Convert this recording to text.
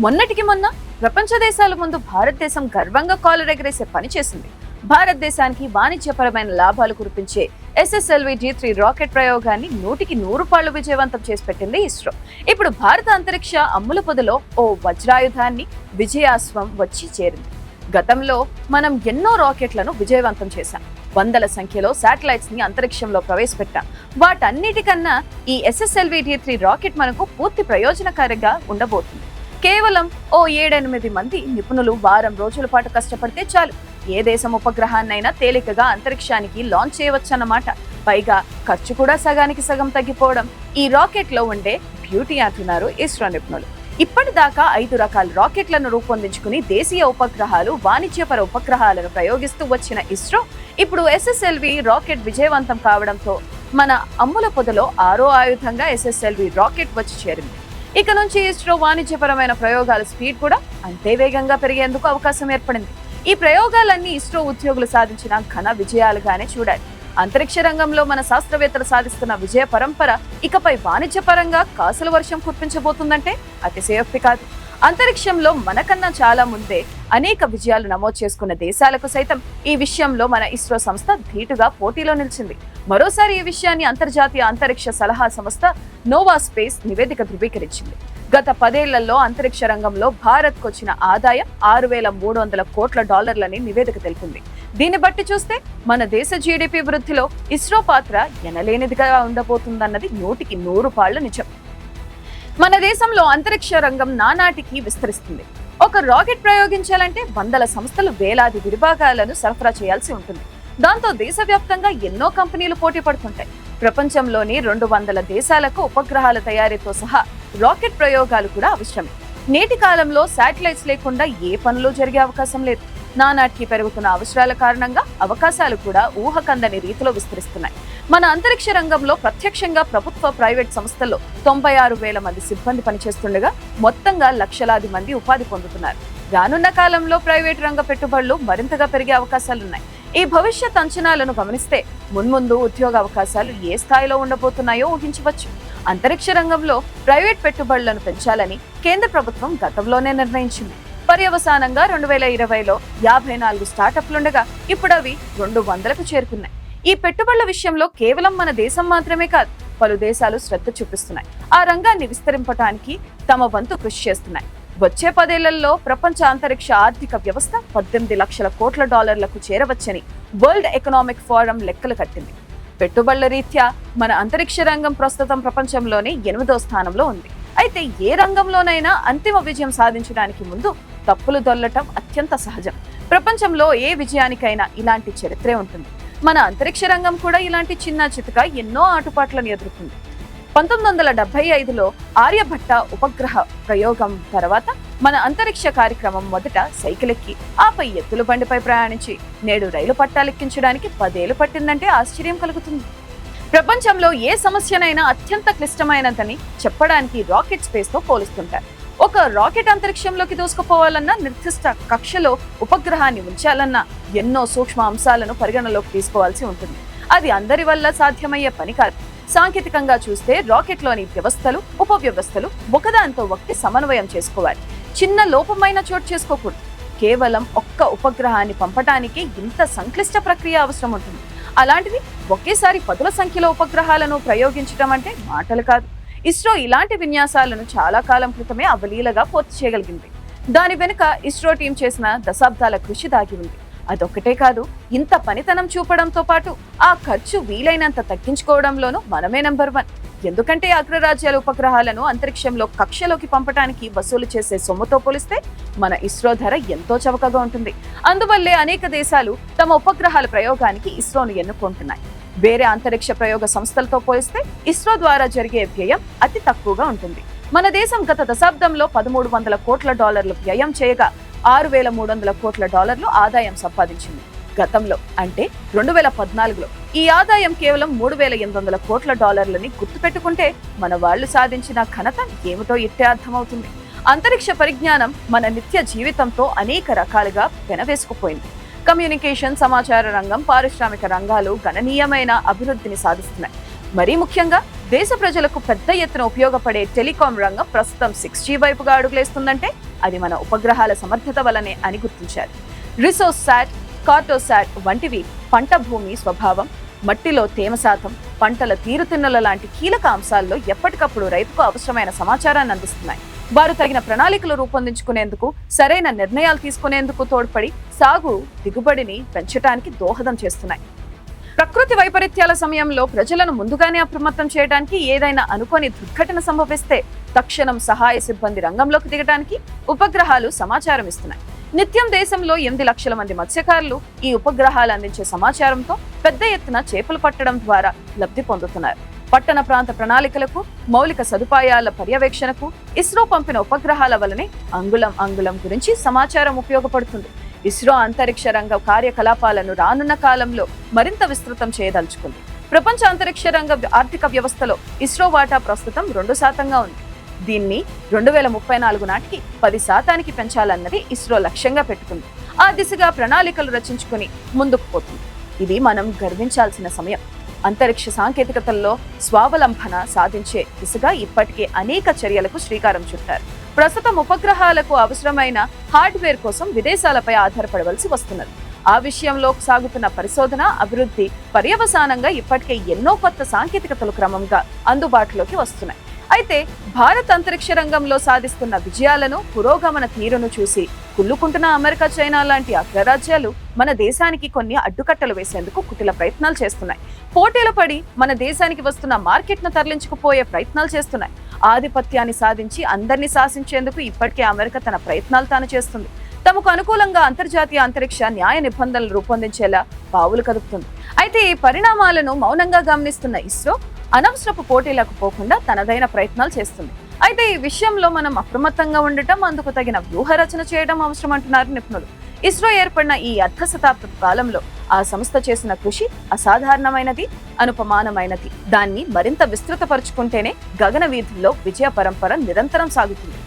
మొన్నటికి మొన్న ప్రపంచ దేశాల ముందు భారతదేశం గర్వంగా కాలరెగరేసే పని చేసింది. భారతదేశానికి వాణిజ్యపరమైన లాభాలు కురిపించే ఎస్ఎస్ఎల్వి జీ త్రీ రాకెట్ ప్రయోగాన్ని నూటికి నూరు పాళ్ళు విజయవంతం చేసి పెట్టింది ఇస్రో. ఇప్పుడు భారత అంతరిక్ష అమ్ముల పొదలో ఓ వజ్రాయుధాన్ని విజయాశ్వం వచ్చి చేరింది. గతంలో మనం ఎన్నో రాకెట్లను విజయవంతం చేశాం. వందల సంఖ్యలో శాటిలైట్స్ని అంతరిక్షంలో ప్రవేశపెట్టాం. వాటన్నిటికన్నా ఈ ఎస్ఎస్ఎల్వి డి త్రీ రాకెట్ మనకు పూర్తి ప్రయోజనకారిగా ఉండబోతుంది. కేవలం ఓ ఏడెనిమిది మంది నిపుణులు వారం రోజుల పాటు కష్టపడితే చాలు. ఏ దేశం ఉపగ్రహాన్నైనా తేలికగా అంతరిక్షానికి లాంచ్ చేయవచ్చన్నమాట. పైగా ఖర్చు కూడా సగానికి సగం తగ్గిపోవడం. ఈ రాకెట్లో ఉండే బ్యూటీ అంటున్నారు ఇస్రో నిపుణులు. ఇప్పటిదాకా ఐదు రకాల రాకెట్లను రూపొందించుకుని దేశీయ ఉపగ్రహాలు వాణిజ్యపర ఉపగ్రహాలను ప్రయోగిస్తూ వచ్చిన ఇస్రో ఇప్పుడు ఎస్ఎస్ఎల్వి రాకెట్ విజయవంతం కావడంతో మన అమ్ముల పొదలో ఆరో ఆయుధంగా ఎస్ఎస్ఎల్వి రాకెట్ వచ్చి చేరింది. ఇక నుంచి ఇస్రో వాణిజ్యపరమైన ప్రయోగాల స్పీడ్ కూడా అంతే వేగంగా పెరిగేందుకు అవకాశం ఏర్పడింది. ఈ ప్రయోగాలన్నీ ఇస్రో ఉద్యోగులు సాధించిన ఘన విజయాలుగానే చూడాలి. అంతరిక్ష రంగంలో మన శాస్త్రవేత్తలు సాధిస్తున్న విజయ పరంపర ఇకపై వాణిజ్యపరంగా కాసుల వర్షం కురిపించబోతుందంటే అతిశయోక్తి కాదు. అంతరిక్షంలో మనకన్నా చాలా ముందే అనేక విజయాలు నమోదు చేసుకున్న దేశాలకు సైతం ఈ విషయంలో మన ఇస్రో సంస్థ ధీటుగా పోటీలో నిలిచింది. మరోసారి ఈ విషయాన్ని అంతర్జాతీయ అంతరిక్ష సలహా సంస్థ నోవా స్పేస్ నివేదిక ధృవీకరించింది. గత పదేళ్ళలో అంతరిక్ష రంగంలో భారత్కు వచ్చిన ఆదాయం ఆరు వేల మూడు వందల కోట్ల డాలర్లని నివేదిక తెలిపింది. దీన్ని బట్టి చూస్తే మన దేశ జీడిపి వృద్ధిలో ఇస్రో పాత్ర ఎనలేనిదిగా ఉండబోతుందన్నది నూటికి నూరు పాళ్ళ నిజం. మన దేశంలో అంతరిక్ష రంగం నానాటికి విస్తరిస్తుంది. ఒక రాకెట్ ప్రయోగించాలంటే వందల సంస్థలు వేలాది విడిభాగాలను సరఫరా చేయాల్సి ఉంటుంది. దాంతో దేశవ్యాప్తంగా ఎన్నో కంపెనీలు పోటీ పడుతుంటాయి. ప్రపంచంలోని రెండు వందల దేశాలకు ఉపగ్రహాల తయారీతో సహా రాకెట్ ప్రయోగాలు కూడా అవసరమే. నేటి కాలంలో శాటిలైట్స్ లేకుండా ఏ పనులు జరిగే అవకాశం లేదు. నానాటికి పెరుగుతున్న అవసరాల కారణంగా అవకాశాలు కూడా ఊహకందని రీతిలో విస్తరిస్తున్నాయి. మన అంతరిక్ష రంగంలో ప్రత్యక్షంగా ప్రభుత్వ ప్రైవేట్ సంస్థల్లో తొంభై ఆరు వేల మంది సిబ్బంది పనిచేస్తుండగా మొత్తంగా లక్షలాది మంది ఉపాధి పొందుతున్నారు. రానున్న కాలంలో ప్రైవేట్ రంగ పెట్టుబడులు మరింతగా పెరిగే అవకాశాలున్నాయి. ఈ భవిష్యత్ అంచనాలను గమనిస్తే మున్ముందు ఉద్యోగ అవకాశాలు ఏ స్థాయిలో ఉండబోతున్నాయో ఊహించవచ్చు. అంతరిక్ష రంగంలో ప్రైవేట్ పెట్టుబడులను పెంచాలని కేంద్ర ప్రభుత్వం గతంలోనే నిర్ణయించింది. పర్యవసానంగా రెండు వేల ఇరవైలో యాభై నాలుగు స్టార్టప్లుండగా ఇప్పుడు అవి రెండు వందలకు చేరుకున్నాయి. ఈ పెట్టుబడుల విషయంలో కేవలం మన దేశం మాత్రమే కాదు పలు దేశాలు శ్రద్ధ చూపిస్తున్నాయి. ఆ రంగాన్ని విస్తరింపటానికి తమ వంతు కృషి చేస్తున్నాయి. వచ్చే పదేళ్ళలో ప్రపంచ అంతరిక్ష ఆర్థిక వ్యవస్థ పద్దెనిమిది లక్షల కోట్ల డాలర్లకు చేరవచ్చని వరల్డ్ ఎకనామిక్ ఫోరం లెక్కలు కట్టింది. పెట్టుబడుల రీత్యా మన అంతరిక్ష రంగం ప్రస్తుతం ప్రపంచంలోనే ఎనిమిదో స్థానంలో ఉంది. అయితే ఏ రంగంలోనైనా అంతిమ విజయం సాధించడానికి ముందు తప్పులు దొల్లటం అత్యంత సహజం. ప్రపంచంలో ఏ విజయానికైనా ఇలాంటి చరిత్రే ఉంటుంది. మన అంతరిక్ష రంగం కూడా ఇలాంటి చిన్న చితక ఎన్నో ఆటుపాట్లను ఎదుర్కొంది. పంతొమ్మిది వందల డెబ్బై ఐదులో ఆర్యభట్ట ఉపగ్రహ ప్రయోగం తర్వాత మన అంతరిక్ష కార్యక్రమం మొదట సైకిల్ ఎక్కి ఆపై ఎత్తుల బండిపై ప్రయాణించి నేడు రైలు పట్టాలెక్కించడానికి పదేళ్ళు పట్టిందంటే ఆశ్చర్యం కలుగుతుంది. ప్రపంచంలో ఏ సమస్యనైనా అత్యంత క్లిష్టమైనదని చెప్పడానికి రాకెట్ స్పేస్తో పోలుస్తుంటారు. ఒక రాకెట్ అంతరిక్షంలోకి దూసుకుపోవాలన్నా నిర్దిష్ట కక్షలో ఉపగ్రహాన్ని ఉంచాలన్నా ఎన్నో సూక్ష్మ అంశాలను పరిగణలోకి తీసుకోవాల్సి ఉంటుంది. అది అందరి వల్ల సాధ్యమయ్యే పని కాదు. సాంకేతికంగా చూస్తే రాకెట్లోని వ్యవస్థలు ఉపవ్యవస్థలు ఒకదానితో ఒకటి సమన్వయం చేసుకోవాలి. చిన్న లోపమైన చోటు చేసుకోకూడదు. కేవలం ఒక్క ఉపగ్రహాన్ని పంపటానికి ఇంత సంక్లిష్ట ప్రక్రియ అవసరం ఉంటుంది. అలాంటిది ఒకేసారి పదుల సంఖ్యలో ఉపగ్రహాలను ప్రయోగించడం అంటే మాటలు కాదు. ఇస్రో ఇలాంటి విన్యాసాలను చాలా కాలం క్రితమే అవలీలగా పూర్తి చేయగలిగింది. దాని వెనుక ఇస్రో టీం చేసిన దశాబ్దాల కృషి దాగి ఉంది. అదొక్కటే కాదు ఇంత పనితనం చూపడంతో పాటు ఆ ఖర్చు వీలైనంత తగ్గించుకోవడంలోనూ మనమే నెంబర్ వన్. ఎందుకంటే అగ్రరాజ్యాల ఉపగ్రహాలను అంతరిక్షంలో కక్షలోకి పంపడానికి వసూలు చేసే సొమ్ముతో పోలిస్తే మన ఇస్రో ధర ఎంతో చవకగా ఉంటుంది. అందువల్లే అనేక దేశాలు తమ ఉపగ్రహాల ప్రయోగానికి ఇస్రోను ఎన్నుకుంటున్నాయి. వేరే అంతరిక్ష ప్రయోగ సంస్థలతో పోలిస్తే ఇస్రో ద్వారా జరిగే వ్యయం అతి తక్కువగా ఉంటుంది. మన దేశం గత దశాబ్దంలో పదమూడు వందల కోట్ల డాలర్లు వ్యయం చేయగా ఆరు వేల మూడు వందల కోట్ల డాలర్లు ఆదాయం సంపాదించింది. గతంలో అంటే రెండు వేల పద్నాలుగులో. ఈ ఆదాయం కేవలం మూడు వేల ఎనిమిది వందల కోట్ల డాలర్లని గుర్తుపెట్టుకుంటే మన వాళ్ళు సాధించిన ఘనత ఏమిటో ఇట్టే అర్థమవుతుంది. అంతరిక్ష పరిజ్ఞానం మన నిత్య జీవితంతో అనేక రకాలుగా పెనవేసుకుపోయింది. కమ్యూనికేషన్ సమాచార రంగం పారిశ్రామిక రంగాలు గణనీయమైన అభివృద్ధిని సాధిస్తున్నాయి. మరీ ముఖ్యంగా దేశ ప్రజలకు పెద్ద ఎత్తున ఉపయోగపడే టెలికాం రంగం ప్రస్తుతం సిక్స్ జీ వైపుగా అడుగులేస్తుందంటే అది మన ఉపగ్రహాల సమర్థత వలనే అని గుర్తించారు. రిసోర్స్ శాట్ కార్టోసాట్ వంటివి పంట భూమి స్వభావం మట్టిలో తేమ శాతం పంటల తీరుతిన్నుల లాంటి కీలక అంశాల్లో ఎప్పటికప్పుడు రైతుకు అవసరమైన సమాచారాన్ని అందిస్తున్నాయి. వారు తగిన ప్రణాళికలు రూపొందించుకునేందుకు సరైన నిర్ణయాలు తీసుకునేందుకు తోడ్పడి సాగు దిగుబడిని పెంచడానికి దోహదం చేస్తున్నాయి. ప్రకృతి వైపరీత్యాల సమయంలో ప్రజలను ముందుగానే అప్రమత్తం చేయడానికి ఏదైనా అనుకోని దుర్ఘటన సంభవిస్తే తక్షణం సహాయ సిబ్బంది రంగంలోకి దిగడానికి ఉపగ్రహాలు సమాచారం ఇస్తున్నాయి. నిత్యం దేశంలో ఎనిమిది లక్షల మంది మత్స్యకారులు ఈ ఉపగ్రహాలు అందించే సమాచారంతో పెద్ద ఎత్తున చేపలు పట్టడం ద్వారా లబ్ధి పొందుతున్నారు. పట్టణ ప్రాంత ప్రణాళికలకు మౌలిక సదుపాయాల పర్యవేక్షణకు ఇస్రో పంపిన ఉపగ్రహాల వలనే అంగుళం అంగుళం గురించి సమాచారం ఉపయోగపడుతుంది. ఇస్రో అంతరిక్ష రంగ కార్యకలాపాలను రానున్న కాలంలో మరింత విస్తృతం చేయదలుచుకుంది. ప్రపంచ అంతరిక్ష రంగ ఆర్థిక వ్యవస్థలో ఇస్రో వాటా ప్రస్తుతం రెండు శాతంగా ఉంది. దీన్ని రెండు వేల ముప్పై నాలుగు నాటికి పది శాతానికి పెంచాలన్నది ఇస్రో లక్ష్యంగా పెట్టుకుంది. ఆ దిశగా ప్రణాళికలు రచించుకుని ముందుకు పోతుంది. ఇది మనం గర్వించాల్సిన సమయం. అంతరిక్ష సాంకేతికతల్లో స్వావలంబన సాధించే దిశగా ఇప్పటికే అనేక చర్యలకు శ్రీకారం చుట్టారు. ప్రస్తుతం ఉపగ్రహాలకు అవసరమైన హార్డ్వేర్ కోసం విదేశాలపై ఆధారపడవలసి వస్తున్నది. ఆ విషయంలో సాగుతున్న పరిశోధన అభివృద్ధి పర్యవసానంగా ఇప్పటికే ఎన్నో కొత్త సాంకేతికతలు క్రమంగా అందుబాటులోకి వస్తున్నాయి. అయితే భారత్ అంతరిక్ష రంగంలో సాధిస్తున్న విజయాలను పురోగమన తీరును చూసి కుళ్ళుకుంటున్న అమెరికా చైనా లాంటి అగ్రరాజ్యాలు మన దేశానికి కొన్ని అడ్డుకట్టలు వేసేందుకు కుటిల ప్రయత్నాలు చేస్తున్నాయి. పోటీలు పడి మన దేశానికి వస్తున్న మార్కెట్ను తరలించుకుపోయే ప్రయత్నాలు చేస్తున్నాయి. ఆధిపత్యాన్ని సాధించి అందరినీ శాసించేందుకు ఇప్పటికే అమెరికా తన ప్రయత్నాలు తాను చేస్తుంది. తమకు అనుకూలంగా అంతర్జాతీయ అంతరిక్ష న్యాయ నిబంధనలు రూపొందించేలా పావులు కదుపుతుంది. అయితే ఈ పరిణామాలను మౌనంగా గమనిస్తున్న ఇస్రో అనవసరపు పోటీలకు పోకుండా తనదైన ప్రయత్నాలు చేస్తుంది. అయితే ఈ విషయంలో మనం అప్రమత్తంగా ఉండటం అందుకు తగిన వ్యూహ రచన చేయడం అవసరం అంటున్నారు నిపుణులు. ఇస్రో ఏర్పడిన ఈ అర్ధ శతాబ్దపు కాలంలో ఆ సంస్థ చేసిన కృషి అసాధారణమైనది అనుపమానమైనది. దాన్ని మరింత విస్తృతపరుచుకుంటేనే గగన వీధుల్లో విజయ పరంపర నిరంతరం సాగుతుంది.